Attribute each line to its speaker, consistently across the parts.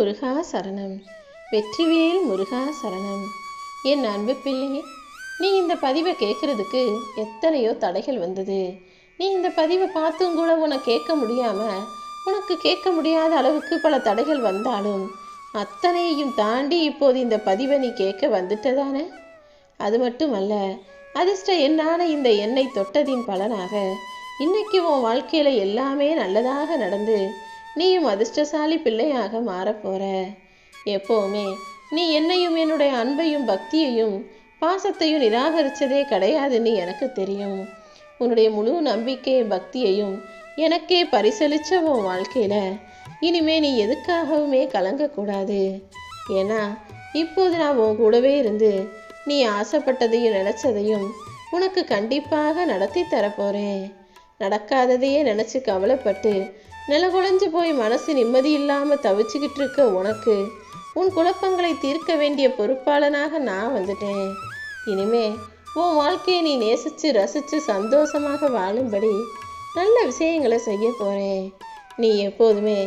Speaker 1: முருகா சரணம். வெற்றிவேல் முருகா சரணம். என் அன்பு பிள்ளை நீ இந்த பதிவை கேட்குறதுக்கு எத்தனையோ தடைகள் வந்தது. நீ இந்த பதிவை பார்த்தும் கூட உனக்கு கேட்க முடியாமல் உனக்கு கேட்க முடியாத அளவுக்கு பல தடைகள் வந்தாலும் அத்தனையையும் தாண்டி இப்போது இந்த பதிவை நீ கேட்க வந்துட்டதானே? அது மட்டுமல்ல அதிர்ஷ்ட எண்ணான இந்த எண்ணெய் தொட்டதின் பலனாக இன்னைக்கு உன் வாழ்க்கையில் எல்லாமே நல்லதாக நடந்து நீயும் அதிர்ஷ்டசாலி பிள்ளையாக மாறப்போற. எப்போவுமே நீ என்னையும் என்னுடைய அன்பையும் பக்தியையும் பாசத்தையும் நிராகரிச்சதே கிடையாதுன்னு எனக்கு தெரியும். உன்னுடைய முழு நம்பிக்கை பக்தியையும் எனக்கே பரிசளிச்ச உன் வாழ்க்கையில். இனிமே நீ எதுக்காகவுமே கலங்கக்கூடாது. ஏன்னா இப்போது நான் உன் கூடவே இருந்து நீ ஆசைப்பட்டதையும் நினச்சதையும் உனக்கு கண்டிப்பாக நடத்தி தரப்போறேன் நடக்காததையே நினச்சி கவலைப்பட்டு நிலகுலைஞ்சு போய் மனசு நிம்மதி இல்லாமல் தவிச்சுக்கிட்டு இருக்க உனக்கு உன் குழப்பங்களை தீர்க்க வேண்டிய பொறுப்பாளனாக நான் வந்துட்டேன். இனிமே உன் வாழ்க்கையை நீ நேசித்து ரசித்து சந்தோஷமாக வாழும்படி நல்ல விஷயங்களை செய்ய போகிறேன் நீ எப்போதுமே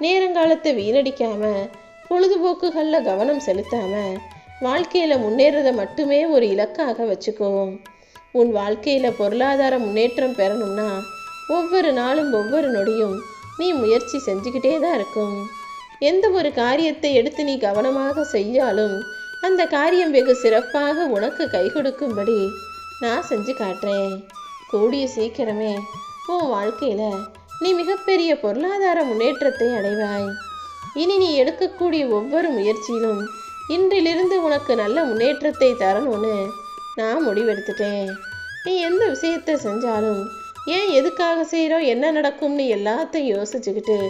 Speaker 1: நேரங்காலத்தை வீணடிக்காமல் பொழுதுபோக்குகளில் கவனம் செலுத்தாமல் வாழ்க்கையில் முன்னேறதை மட்டுமே ஒரு இலக்காக வச்சுக்கோ. உன் வாழ்க்கையில் பொருளாதார முன்னேற்றம் பெறணும்னா ஒவ்வொரு நாளும் ஒவ்வொரு நொடியும் நீ முயற்சி செஞ்சுக்கிட்டே தான் இருக்கும். எந்த ஒரு காரியத்தை எடுத்து நீ கவனமாக செய்யாலும் அந்த காரியம் வெகு சிறப்பாக உனக்கு கை கொடுக்கும்படி நான் செஞ்சு காட்டுறேன். கூடிய சீக்கிரமே உன் வாழ்க்கையில் நீ மிகப்பெரிய பொருளாதார முன்னேற்றத்தை அடைவாய். இனி நீ எடுக்கக்கூடிய ஒவ்வொரு முயற்சியிலும் இன்றிலிருந்து உனக்கு நல்ல முன்னேற்றத்தை தரணும்னு நான் முடிவெடுத்துட்டேன். நீ எந்த விஷயத்தை செஞ்சாலும் ஏன் எதுக்காக செய்கிறோம் என்ன நடக்கும்னு எல்லாத்தையும் யோசிச்சுக்கிட்டு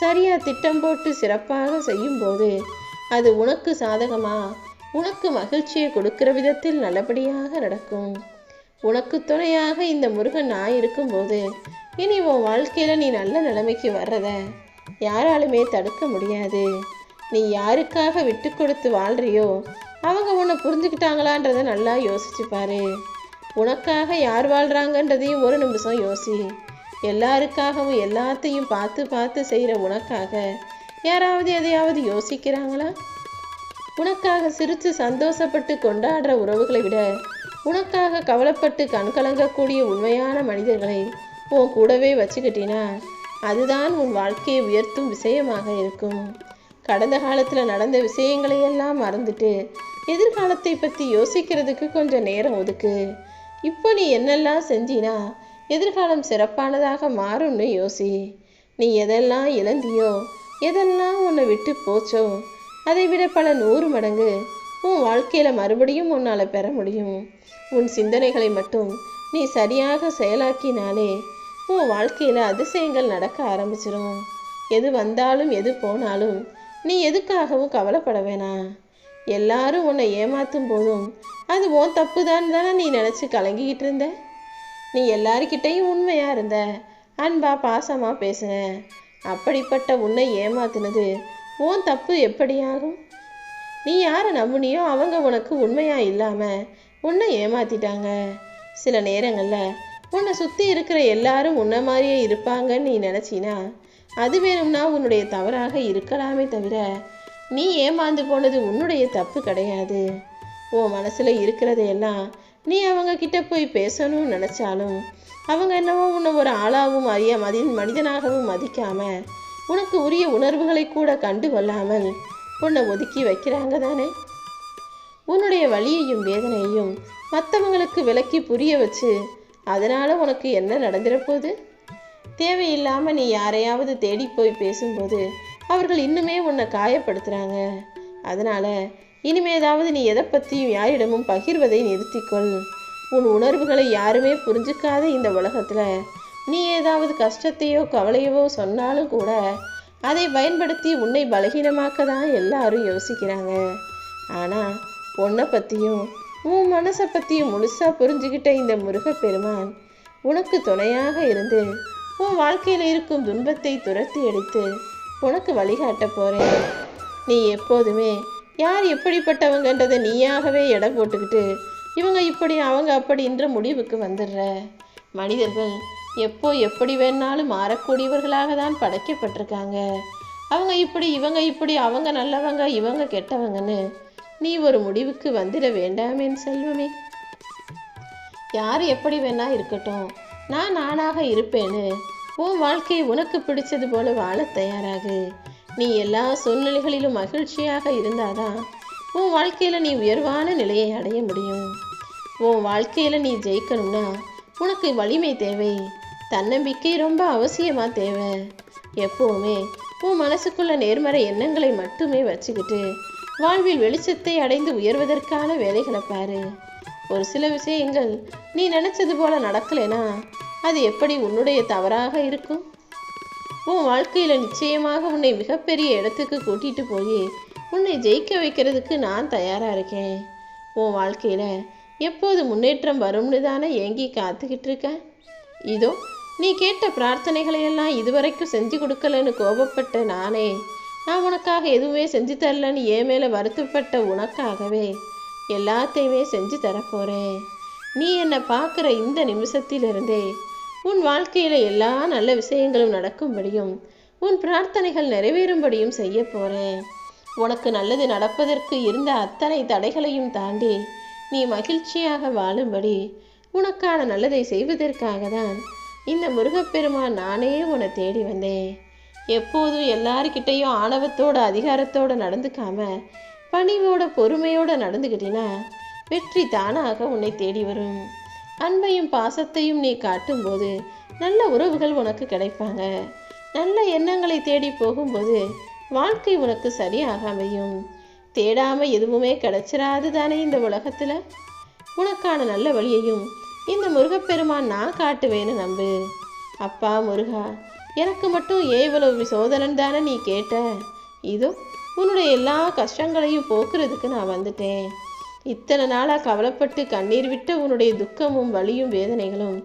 Speaker 1: சரியாக திட்டம் போட்டு சிறப்பாக செய்யும்போது அது உனக்கு சாதகமா? உனக்கு மகிழ்ச்சியை கொடுக்கிற விதத்தில் நல்லபடியாக நடக்கும். உனக்கு துணையாக இந்த முருகன் நான் இருக்கும்போது இனி உன் வாழ்க்கையில் நீ நல்ல நிலைமைக்கு வர்றத யாராலுமே தடுக்க முடியாது. நீ யாருக்காக விட்டு கொடுத்து வாழ்றியோ அவங்க உன்னை புரிஞ்சுக்கிட்டாங்களான்றத நல்லா யோசிச்சுப்பாரு உனக்காக யார் வாழ்கிறாங்கன்றதையும் ஒரு நிமிஷம் யோசி. எல்லாருக்காகவும் எல்லாத்தையும் பார்த்து பார்த்து செய்கிற உனக்காக யாராவது எதையாவது யோசிக்கிறாங்களா? உனக்காக சிரித்து சந்தோஷப்பட்டு கொண்டாடுற உறவுகளை விட உனக்காக கவலைப்பட்டு கண்கலங்கக்கூடிய உண்மையான மனிதர்களை உன் கூடவே வச்சுக்கிட்டினா அதுதான் உன் வாழ்க்கையை உயர்த்தும் விஷயமாக இருக்கும். கடந்த காலத்தில் நடந்த விஷயங்களை எல்லாம் மறந்துட்டு எதிர்காலத்தை பற்றி யோசிக்கிறதுக்கு கொஞ்சம் நேரம் ஒதுக்கு. இப்போ நீ என்னெல்லாம் செஞ்சினா எதிர்காலம் சிறப்பானதாக மாறும்னு யோசி. நீ எதெல்லாம் இழந்தியோ எதெல்லாம் உன்னை விட்டு போச்சோ அதை விட பல நூறு மடங்கு உன் வாழ்க்கையில் மறுபடியும் உன்னால் பெற முடியும். உன் சிந்தனைகளை மட்டும் நீ சரியாக செயலாக்கினாலே உன் வாழ்க்கையில் அதிசயங்கள் நடக்க ஆரம்பிச்சிடும் எது வந்தாலும் எது போனாலும் நீ எதுக்காகவும் கவலைப்பட வேணாம். எல்லாரும் உன்னை ஏமாத்தும் போதும். அது உன் தப்பு தான் தானே நீ நினச்சி கலங்கிக்கிட்டு இருந்த? நீ எல்லாருக்கிட்டையும் உண்மையாக இருந்த. அன்பா பாசமாக பேசுன. அப்படிப்பட்ட உன்னை ஏமாத்தினது உன் தப்பு எப்படியாகும்? நீ யாரை நம்புனியோ அவங்க உனக்கு உண்மையாக இல்லாமல் உன்னை ஏமாத்திட்டாங்க. சில நேரங்களில் உன்னை சுற்றி இருக்கிற எல்லாரும் உன்ன மாதிரியே இருப்பாங்கன்னு நீ நினச்சினா அது வேணும்னா உன்னுடைய தவறாக இருக்கலாமே தவிர நீ ஏமாந்து போனது உன்னுடைய தப்பு கிடையாது. உன் மனசில் இருக்கிறதையெல்லாம் நீ அவங்க கிட்ட போய் பேசணும்னு நினச்சாலும் அவங்க என்னவோ உன்னை ஒரு ஆளாகவும் அறிய மதி மனிதனாகவும் மதிக்காம உனக்கு உரிய உணர்வுகளை கூட கண்டு கொள்ளாமல் உன்னை ஒதுக்கி வைக்கிறாங்க தானே? உன்னுடைய வலியையும் வேதனையையும் மற்றவங்களுக்கு விளக்கி புரிய வச்சு அதனால் உனக்கு என்ன நடந்துடப்போகுது தேவையில்லாமல் நீ யாரையாவது தேடி போய் பேசும்போது அவர்கள் இன்னுமே உன்னை காயப்படுத்துறாங்க. அதனால் இனிமேதாவது நீ எதை பற்றியும் யாரிடமும் பகிர்வதை நிறுத்திக்கொள். உன் உணர்வுகளை யாருமே புரிஞ்சுக்காத இந்த உலகத்தில் நீ ஏதாவது கஷ்டத்தையோ கவலையவோ சொன்னாலும் கூட அதை பயன்படுத்தி உன்னை பலகீனமாக்க தான் எல்லாரும் யோசிக்கிறாங்க. ஆனால் பொண்ணை பற்றியும் உன் மனசை பற்றியும் முழுசாக புரிஞ்சுக்கிட்ட இந்த முருகப்பெருமான் உனக்கு துணையாக இருந்து உன் வாழ்க்கையில் இருக்கும் துன்பத்தை துரத்தி அடித்து உனக்கு வழிகாட்ட போகிறேன் நீ எப்போதுமே யார் எப்படிப்பட்டவங்கன்றதை நீயாகவே எடை போட்டுக்கிட்டு இவங்க இப்படி அவங்க அப்படின்ற முடிவுக்கு வந்துடுற. மனிதர்கள் எப்போ எப்படி வேணாலும் மாறக்கூடியவர்களாக தான் படைக்கப்பட்டிருக்காங்க. அவங்க இப்படி இவங்க இப்படி அவங்க நல்லவங்க இவங்க கெட்டவங்கன்னு நீ ஒரு முடிவுக்கு வந்துட வேண்டாமேன்னு செல்வமே. யார் எப்படி வேணா இருக்கட்டும். நான் நானாக இருப்பேன்னு உன் வாழ்க்கை உனக்கு பிடிச்சது போல வாழ தயாராகு. நீ எல்லா சூழ்நிலைகளிலும் மகிழ்ச்சியாக இருந்தாதான் உன் வாழ்க்கையில நீ உயர்வான நிலையை அடைய முடியும். உன் வாழ்க்கையில நீ ஜெயிக்கணும்னா உனக்கு வலிமை தேவை. தன்னம்பிக்கை ரொம்ப அவசியமா தேவை. எப்பவுமே உன் மனசுக்குள்ள நேர்மறை எண்ணங்களை மட்டுமே வச்சுக்கிட்டு வாழ்வில் வெளிச்சத்தை அடைந்து உயர்வதற்கான வேலைகளை பாரு. ஒரு சில விஷயங்கள் நீ நினைச்சது போல நடக்கலைனா அது எப்படி உன்னுடைய தவறாக இருக்கும்? உன் வாழ்க்கையில நிச்சயமாக உன்னை மிகப்பெரிய இடத்துக்கு கூட்டிட்டு போய் உன்னை ஜெயிக்க வைக்கிறதுக்கு நான் தயாரா இருக்கேன். உன் வாழ்க்கையில எப்போது முன்னேற்றம் வரும்னு தானே ஏங்கி காத்துக்கிட்டு இருக்க? இதோ நீ கேட்ட பிரார்த்தனைகளை எல்லாம் இதுவரைக்கும் செஞ்சு கொடுக்கலன்னு கோபப்பட்ட நானே நான் உனக்காக எதுவுமே செஞ்சு தரலன்னு என் மேலே வருத்தப்பட்ட உனக்காகவே எல்லாத்தையுமே செஞ்சு தரப்போறேன். நீ என்னை பார்க்குற இந்த நிமிஷத்திலிருந்தே உன் வாழ்க்கையில் எல்லா நல்ல விஷயங்களும் நடக்கும்படியும் உன் பிரார்த்தனைகள் நிறைவேறும்படியும் செய்ய போகிறேன் உனக்கு நல்லது நடப்பதற்கு இருந்த அத்தனை தடைகளையும் தாண்டி நீ மகிழ்ச்சியாக வாழும்படி உனக்கான நல்லதை செய்வதற்காக தான் இந்த முருகப்பெருமான் நானே உன்னை தேடி வந்தேன். எப்போதும் எல்லார்கிட்டையும் ஆணவத்தோட அதிகாரத்தோட நடந்துக்காம பணிவோட பொறுமையோடு நடந்துக்கிட்டினா வெற்றி தானாக உன்னை தேடி வரும். அன்பையும் பாசத்தையும் நீ காட்டும்போது நல்ல உறவுகள் உனக்கு கிடைப்பாங்க. நல்ல எண்ணங்களை தேடி போகும்போது வாழ்க்கை உனக்கு சரியாக அமையும். தேடாம எதுவுமே கிடைச்சிராது தானே இந்த உலகத்துல? உனக்கான நல்ல வழியையும் இந்த முருகப்பெருமான் நான் காட்டுவேன்னு நம்பு. அப்பா முருகா எனக்கு மட்டும் ஏவலவு சோதனன் தானே நீ கேட்ட? இதோ உன்னுடைய எல்லா கஷ்டங்களையும் போக்குறதுக்கு நான் வந்துட்டேன். இத்தனை நாளாக கவலைப்பட்டு கண்ணீர் விட்ட உன்னுடைய துக்கமும் வலியும் வேதனைகளும்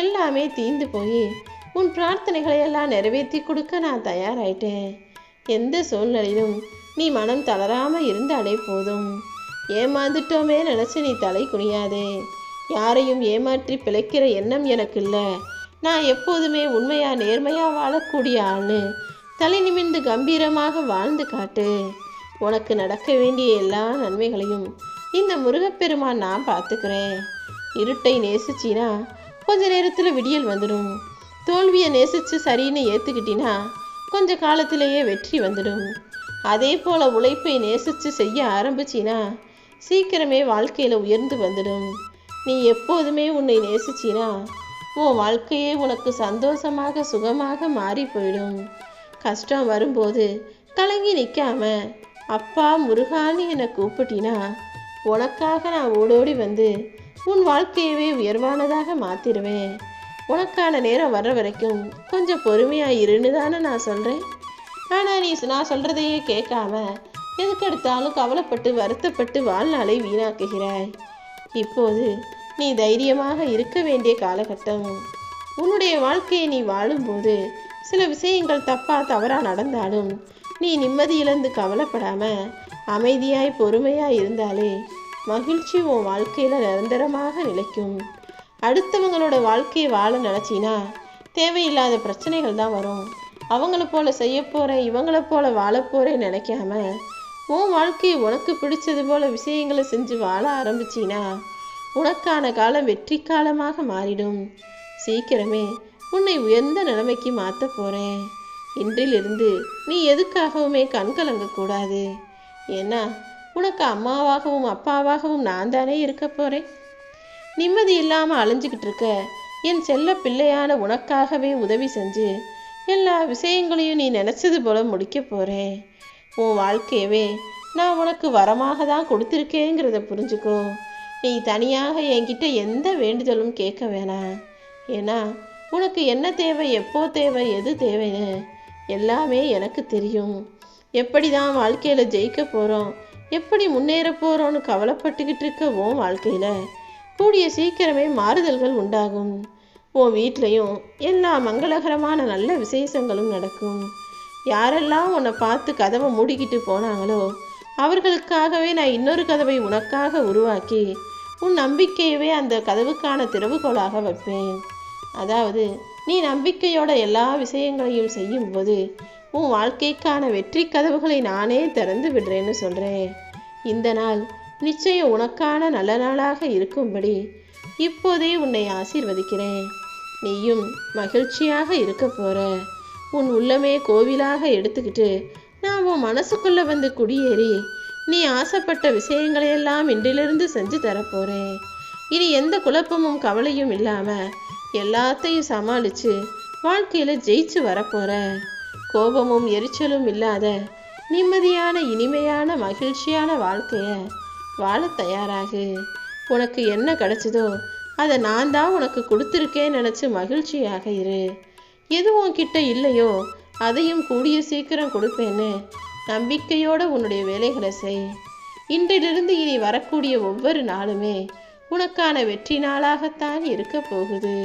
Speaker 1: எல்லாமே தீந்து போய் உன் பிரார்த்தனைகளை எல்லாம் நிறைவேற்றி கொடுக்க நான் தயாராயிட்டேன். எந்த சூழ்நிலையிலும் நீ மனம் தளராமல் இருந்தாலே போதும். ஏமாந்துட்டோமே நினச்சி நீ தலை குனியாதே. யாரையும் ஏமாற்றி பிழைக்கிற எண்ணம் எனக்கு இல்லை. நான் எப்போதுமே உண்மையா நேர்மையா வாழக்கூடிய ஆள் தலை நிமிர்ந்து கம்பீரமாக வாழ்ந்து காட்டு. உனக்கு நடக்க வேண்டிய எல்லா நன்மைகளையும் இந்த முருகப்பெருமான் நான் பார்த்துக்கிறேன். இருட்டை நேசிச்சினா கொஞ்ச நேரத்தில் விடியல் வந்துடும் தோல்வியை நேசிச்சு சரின்னு ஏற்றுக்கிட்டினா கொஞ்ச காலத்திலேயே வெற்றி வந்துடும் அதே போல உழைப்பை நேசிச்சு செய்ய ஆரம்பிச்சினா சீக்கிரமே வாழ்க்கையில் உயர்ந்து வந்துடும் நீ எப்போதுமே உன்னை நேசிச்சினா உன் வாழ்க்கையே உனக்கு சந்தோஷமாக சுகமாக மாறி போயிடும். கஷ்டம் வரும்போது கலங்கி நிற்காம அப்பா முருகான்னு என்னை கூப்பிட்டினா உனக்காக நான் ஓடோடி வந்து உன் வாழ்க்கையவே உயர்வானதாக மாத்திடுவேன். உனக்கான நேரம் வர்ற வரைக்கும் கொஞ்சம் பொறுமையா இருன்னு தானே நான் சொல்கிறேன் ஆனால் நீ நான் சொல்கிறதையே கேட்காம எதுக்கெடுத்தாலும் கவலைப்பட்டு வருத்தப்பட்டு வாழ்நாளை வீணாக்குகிறாய். இப்போது நீ தைரியமாக இருக்க வேண்டிய காலகட்டம். உன்னுடைய வாழ்க்கையை நீ வாழும்போது சில விஷயங்கள் தப்பா தவறா நடந்தாலும் நீ நிம்மதி இழந்து கவலைப்படாம அமைதியாய் பொறுமையாய் இருந்தாலே மகிழ்ச்சி உன் வாழ்க்கையில் நிரந்தரமாக நிலைக்கும். அடுத்தவங்களோட வாழ்க்கையை வாழ நினச்சினா தேவையில்லாத பிரச்சனைகள் தான் வரும். அவங்கள போல செய்ய போகிறேன் இவங்கள போல வாழ நினைக்காம உன் வாழ்க்கையை உனக்கு பிடிச்சது போல விஷயங்களை செஞ்சு வாழ ஆரம்பிச்சினா உனக்கான காலம் வெற்றி காலமாக மாறிடும். சீக்கிரமே உன்னை உயர்ந்த நிலைமைக்கு மாற்ற போகிறேன் இன்றிலிருந்து நீ எதுக்காகவுமே கண் கலங்கக்கூடாது ஏன்னா உனக்கு அம்மாவாகவும் அப்பாவாகவும் நான் தானே இருக்க போறேன்? நிம்மதி இல்லாமல் அலைஞ்சுக்கிட்டு இருக்க. என் செல்ல பிள்ளையான உனக்காகவே உதவி செஞ்சு எல்லா விஷயங்களையும் நீ நினச்சது போல முடிக்க போகிறேன் உன் வாழ்க்கையவே நான் உனக்கு வரமாக தான் கொடுத்துருக்கேங்கிறத புரிஞ்சுக்கோ. நீ தனியாக என்கிட்ட எந்த வேண்டுதலும் கேட்க வேணாம். ஏன்னா உனக்கு என்ன தேவை எப்போ தேவை எது தேவைன்னு எல்லாமே எனக்கு தெரியும். எப்படி தான் வாழ்க்கையில் ஜெயிக்க போகிறோம் எப்படி முன்னேற போகிறோன்னு கவலைப்பட்டுக்கிட்டு இருக்க உன் வாழ்க்கையில்? கூடிய சீக்கிரமே மாறுதல்கள் உண்டாகும். உன் வீட்லேயும் எல்லா மங்களகரமான நல்ல விசேஷங்களும் நடக்கும். யாரெல்லாம் உன்னை பார்த்து கதவை மூடிக்கிட்டு போனாங்களோ அவர்களுக்காகவே நான் இன்னொரு கதவை உனக்காக உருவாக்கி உன் நம்பிக்கையவே அந்த கதவுக்கான திறவுகோலாக வைப்பேன். அதாவது நீ நம்பிக்கையோட எல்லா விஷயங்களையும் செய்யும்போது உன் வாழ்க்கைக்கான வெற்றி கதவுகளை நானே திறந்து விடுறேன்னு சொல்கிறேன் இந்த நாள் நிச்சயம் உனக்கான நல்ல நாளாக இருக்கும்படி இப்போதே உன்னை ஆசீர்வதிக்கிறேன். நீயும் மகிழ்ச்சியாக இருக்க போற. உன் உள்ளமே கோவிலாக எடுத்துக்கிட்டு நான் உன் மனசுக்குள்ள வந்து குடியேறி நீ ஆசைப்பட்ட விஷயங்களையெல்லாம் இன்றிலிருந்து செஞ்சு தரப்போறேன் இனி எந்த குழப்பமும் கவலையும் இல்லாமல் எல்லாத்தையும் சமாளித்து வாழ்க்கையில் ஜெயிச்சு வரப்போகிற கோபமும் எரிச்சலும் இல்லாத நிம்மதியான இனிமையான மகிழ்ச்சியான வாழ்க்கைய வாழ தயாராகு. உனக்கு என்ன கிடைச்சதோ அதை நான் தான் உனக்கு கொடுத்துருக்கேன்னு நினச்சி மகிழ்ச்சியாக இரு. எது உன்கிட்ட இல்லையோ அதையும் கூடிய சீக்கிரம் கொடுப்பேன்னு நம்பிக்கையோட உன்னுடைய வேலைகளை செய். இன்றிலிருந்து இனி வரக்கூடிய ஒவ்வொரு நாளுமே உனக்கான வெற்றி நாளாகத்தான் இருக்க போகுது.